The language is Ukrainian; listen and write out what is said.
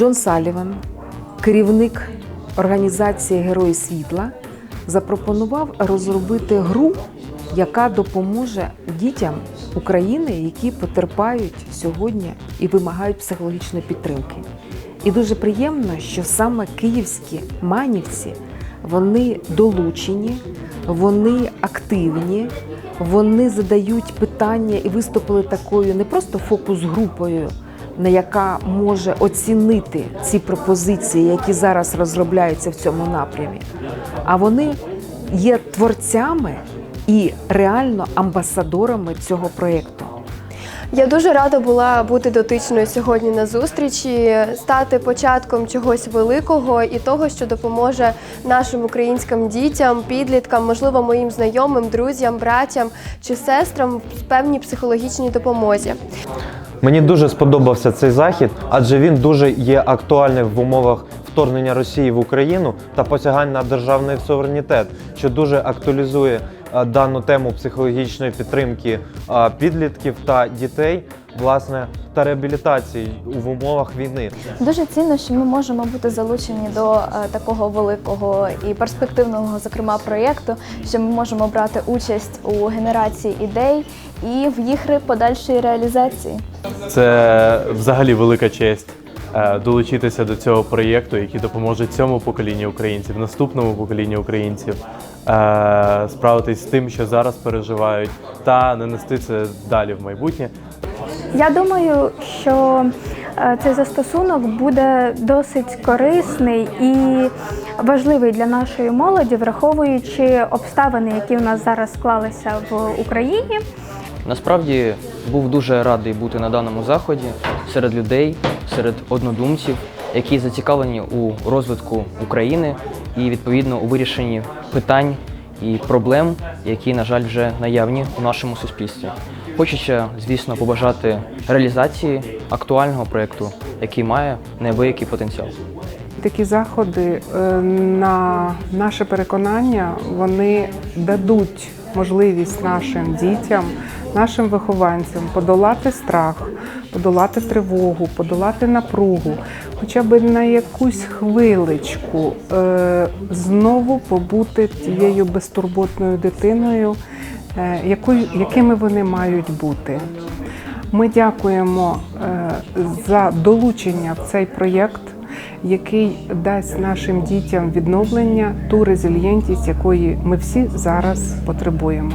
Джон Саліван, керівник організації Герої світла, запропонував розробити гру, яка допоможе дітям України, які потерпають сьогодні і вимагають психологічної підтримки. І дуже приємно, що саме київські манівці вони долучені, вони активні, вони задають питання і виступили такою не просто фокус-групою, яка може оцінити ці пропозиції, які зараз розробляються в цьому напрямі. А вони є творцями і реально амбасадорами цього проєкту. Я дуже рада була бути дотичною сьогодні на зустрічі, стати початком чогось великого і того, що допоможе нашим українським дітям, підліткам, можливо, моїм знайомим, друзям, братям чи сестрам в певній психологічній допомозі. Мені дуже сподобався цей захід, адже він дуже є актуальним в умовах вторгнення Росії в Україну та посягань на державний суверенітет, що дуже актуалізує е, дану тему психологічної підтримки е, підлітків та дітей, власне, та реабілітації в умовах війни. Дуже цінно, що ми можемо бути залучені до е, такого великого і перспективного, зокрема, проєкту, що ми можемо брати участь у генерації ідей і в їх подальшій реалізації. Це взагалі велика честь е, долучитися до цього проєкту, який допоможе цьому поколінню українців, наступному поколінню українців е, справитись з тим, що зараз переживають, та не нести це далі в майбутнє. Я думаю, що е, цей застосунок буде досить корисний і важливий для нашої молоді, враховуючи обставини, які у нас зараз склалися в Україні. Насправді був дуже радий бути на даному заході серед людей, серед однодумців, які зацікавлені у розвитку України і відповідно у вирішенні питань і проблем, які, на жаль, вже наявні у нашому суспільстві. Хочеться, звісно, побажати реалізації актуального проєкту, який має неабиякий потенціал. Такі заходи, е, на наше переконання, вони дадуть можливість нашим дітям, нашим вихованцям подолати страх, подолати тривогу, подолати напругу, хоча б на якусь хвиличку е, знову побути тією безтурботною дитиною, якими вони мають бути. Ми дякуємо е, за долучення в цей проєкт, який дасть нашим дітям відновлення, ту резильєнтність, якої ми всі зараз потребуємо.